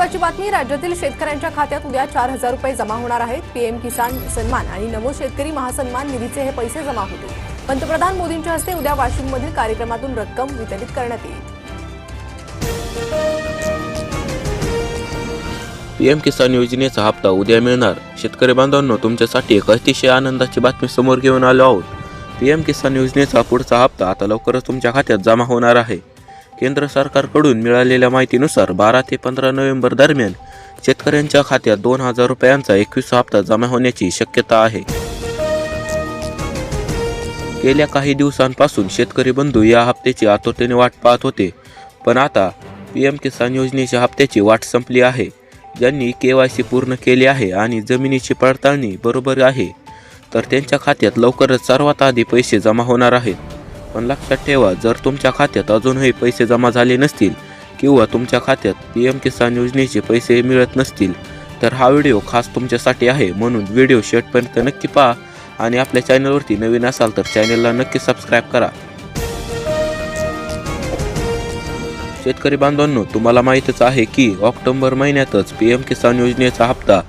महत्वाची बातमी राज्यातील शेतकऱ्यांच्या खात्यात उद्या चार हजार रुपये जमा होणार आहेत. पीएम किसान सन्मान आणि नमो शेतकरी महासन्मान निधीचे हे पैसे जमा होतील. पंतप्रधान मोदींच्या हस्ते उद्या वाशिममधील कार्यक्रमातून रक्कम वितरित करण्यात येईल. पीएम किसान योजनेचा हप्ता उद्या मिळणार. शेतकरी बांधवांनो तुमच्यासाठी एक अतिशय आनंदाची बातमी समोर घेऊन आलो आहोत. पीएम किसान योजनेचा पुढचा हप्ता आता लवकरच तुमच्या खात्यात जमा होणार आहे. केंद्र सरकारकडून मिळालेल्या माहितीनुसार बारा ते पंधरा नोव्हेंबर दरम्यान शेतकऱ्यांच्या खात्यात दोन हजार रुपयांचा एकवीस हप्ता जमा होण्याची शक्यता आहे. गेल्या काही दिवसांपासून शेतकरी बंधू या हप्त्याची आतुरतेने वाट पाहत होते. पण आता पी एम किसान योजनेच्या हप्त्याची वाट संपली आहे. ज्यांनी के वाय सी पूर्ण केली आहे आणि जमिनीची पडताळणी बरोबर आहे तर त्यांच्या खात्यात लवकरच सर्वात आधी पैसे जमा होणार आहेत. पण लक्षात ठेवा जर तुमच्या खात्यात अजूनही पैसे जमा झाले नसतील किंवा तुमच्या खात्यात पी एम किसान योजनेचे पैसे मिळत नसतील तर हा व्हिडिओ खास तुमच्यासाठी आहे म्हणून व्हिडिओ शेवटपर्यंत नक्की पहा आणि आपल्या चॅनलवरती नवीन असाल तर चॅनलला नक्की सबस्क्राईब करा. शेतकरी बांधवांनो तुम्हाला माहीतच आहे की ऑक्टोबर महिन्यातच पी एम किसान योजनेचा हप्ता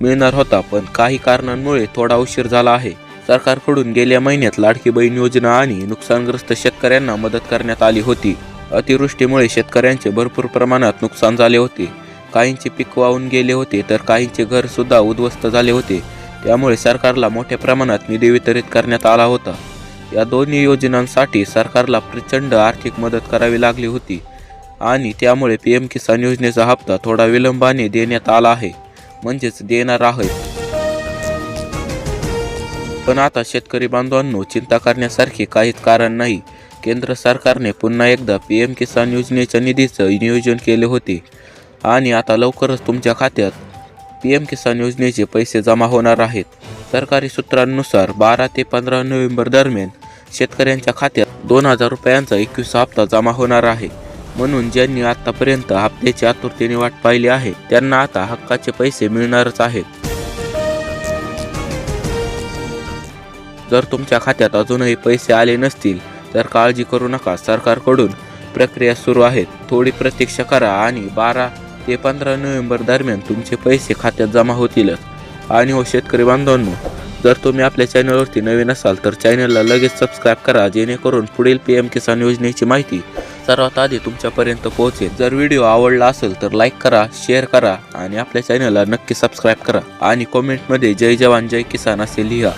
मिळणार होता पण काही कारणांमुळे थोडा उशीर झाला आहे. सरकारकडून गेल्या महिन्यात लाडकी बहीण योजना आणि नुकसानग्रस्त शेतकऱ्यांना मदत करण्यात आली होती. अतिवृष्टीमुळे शेतकऱ्यांचे भरपूर प्रमाणात नुकसान झाले होते. काहींचे पीक वाहून गेले होते तर काहींचे घर सुद्धा उद्ध्वस्त झाले होते. त्यामुळे सरकारला मोठ्या प्रमाणात निधी वितरित करण्यात आला होता. या दोन्ही योजनांसाठी सरकारला प्रचंड आर्थिक मदत करावी लागली होती आणि त्यामुळे पी एम किसान योजनेचा हप्ता थोडा विलंबाने देण्यात आला आहे. म्हणजेच देणार आहे. पण आता शेतकरी बांधवांनो चिंता करण्यासारखे काहीच कारण नाही. केंद्र सरकारने पुन्हा एकदा पी एम किसान योजनेच्या निधीचं नियोजन केले होते. आणि आता लवकरच तुमच्या खात्यात पी एम किसान योजनेचे पैसे जमा होणार आहेत. सरकारी सूत्रांनुसार बारा ते पंधरा नोव्हेंबर दरम्यान शेतकऱ्यांच्या खात्यात दोन हजार रुपयांचा एकवीस हप्ता जमा होणार आहे. म्हणून ज्यांनी आतापर्यंत हप्त्याची आतुरतेने वाट पाहिली आहे त्यांना आता हक्काचे पैसे मिळणारच आहेत. जर तुमच्या खात्यात अजूनही पैसे आले नसतील तर काळजी करू नका सरकारकडून. प्रक्रिया सुरू आहेत. थोडी प्रतीक्षा करा आणि बारा ते पंधरा नोव्हेंबर दरम्यान तुमचे पैसे खात्यात जमा होतीलच आणि हो शेतकरी बांधवांनो जर तुम्ही आपल्या चॅनलवरती नवीन असाल तर चॅनलला लगेच सबस्क्राईब करा जेणेकरून पुढील पी एम किसान योजनेची माहिती सर्वात आधी तुमच्यापर्यंत पोहोचेल. जर व्हिडिओ आवडला असेल तर लाईक करा शेअर करा आणि आपल्या चॅनलला नक्की सबस्क्राईब करा. आणि कॉमेंटमध्ये जय जवान जय किसान असे लिहा.